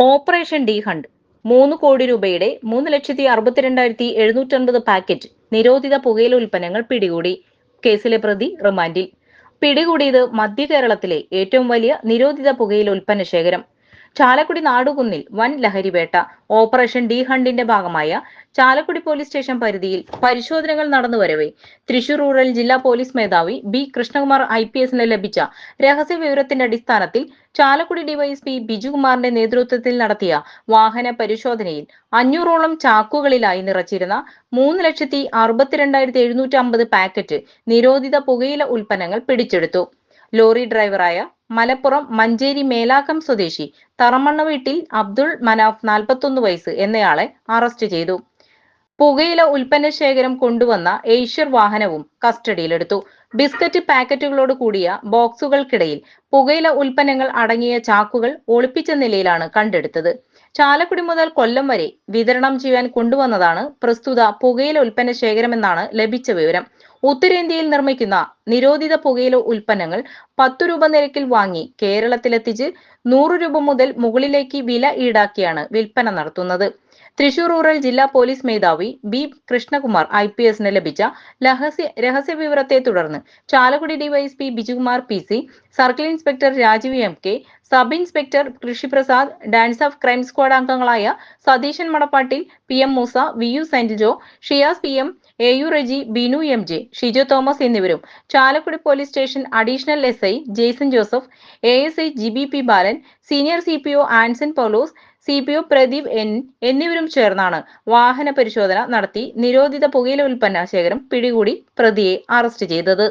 Operation D hunt മൂന്ന് കോടി രൂപയുടെ മൂന്ന് ലക്ഷത്തി അറുപത്തിരണ്ടായിരത്തി എഴുന്നൂറ്റൻപത് പാക്കറ്റ് നിരോധിത പുകയില ഉൽപ്പന്നങ്ങൾ പിടികൂടി. കേസിലെ പ്രതി റിമാൻഡിൽ. പിടികൂടിയത് മധ്യ കേരളത്തിലെ ഏറ്റവും വലിയ നിരോധിത പുകയില ഉൽപ്പന്ന ശേഖരം. ചാലക്കുടി നാടുകുന്നിൽ വൻ ലഹരിവേട്ട. ഓപ്പറേഷൻ ഡി ഹണ്ടിന്റെ ഭാഗമായ ചാലക്കുടി പോലീസ് സ്റ്റേഷൻ പരിധിയിൽ പരിശോധനകൾ നടന്നുവരവെ തൃശൂർ റൂറൽ ജില്ലാ പോലീസ് മേധാവി ബി കൃഷ്ണകുമാർ ഐ പി എസിന് ലഭിച്ച രഹസ്യ വിവരത്തിന്റെ അടിസ്ഥാനത്തിൽ ചാലക്കുടി ഡിവൈഎസ്പി ബിജുകുമാറിന്റെ നേതൃത്വത്തിൽ നടത്തിയ വാഹന പരിശോധനയിൽ അഞ്ഞൂറോളം ചാക്കുകളിലായി നിറച്ചിരുന്ന മൂന്ന് ലക്ഷത്തി അറുപത്തിരണ്ടായിരത്തി എഴുന്നൂറ്റി അമ്പത് പാക്കറ്റ് നിരോധിത പുകയില ഉൽപ്പന്നങ്ങൾ പിടിച്ചെടുത്തു. ലോറി ഡ്രൈവറായ മലപ്പുറം മഞ്ചേരി മേലാക്കം സ്വദേശി തറമണ്ണ വീട്ടിൽ അബ്ദുൾ മനാഫ് നാൽപ്പത്തൊന്ന് വയസ്സ് എന്നയാളെ അറസ്റ്റ് ചെയ്തു. പുകയില ഉൽപ്പന്ന ശേഖരം കൊണ്ടുവന്ന ഏഷ്യർ വാഹനവും കസ്റ്റഡിയിലെടുത്തു. ബിസ്ക്കറ്റ് പാക്കറ്റുകളോട് കൂടിയ ബോക്സുകൾക്കിടയിൽ പുകയില ഉൽപ്പന്നങ്ങൾ അടങ്ങിയ ചാക്കുകൾ ഒളിപ്പിച്ച നിലയിലാണ് കണ്ടെടുത്തത്. ചാലക്കുടി മുതൽ കൊല്ലം വരെ വിതരണം ചെയ്യാൻ കൊണ്ടുവന്നതാണ് പ്രസ്തുത പുകയില ഉൽപ്പന്ന ശേഖരമെന്നാണ് ലഭിച്ച വിവരം. ഉത്തരേന്ത്യയിൽ നിർമ്മിക്കുന്ന നിരോധിത പുകയില ഉൽപ്പന്നങ്ങൾ പത്തു രൂപ നിരക്കിൽ വാങ്ങി കേരളത്തിലെത്തിച്ച് നൂറ് രൂപ മുതൽ മുകളിലേക്ക് വില ഈടാക്കിയാണ് വിൽപ്പന നടത്തുന്നത്. തൃശൂർ റൂറൽ ജില്ലാ പോലീസ് മേധാവി ബി കൃഷ്ണകുമാർ ഐ പി എസിന് ലഭിച്ച രഹസ്യ രഹസ്യ വിവരത്തെ തുടർന്ന് Chalakudy DYSP Bijukumar P C circle inspector Rajeev M K sub inspector Krishiprasad DANSAF crime squad അംഗങ്ങളായ Satheeshan Madappattil P M Moosa V U saint Joe Shiyas P M A U Reji Binu M J Shiju Thomas എന്നിവരും. Chalakudy police station additional S I Jaison Joseph A S I G B P Balan senior C P O Anson Paulose C P O Pradeep N എന്നിവരും ചേർന്നാണ് വാഹന പരിശോധന നടത്തി. നിരോധിത പുകയില ഉൽപ്പന്ന ശേഖരം പിടികൂടി പ്രതിയെ അറസ്റ്റ് ചെയ്തത്.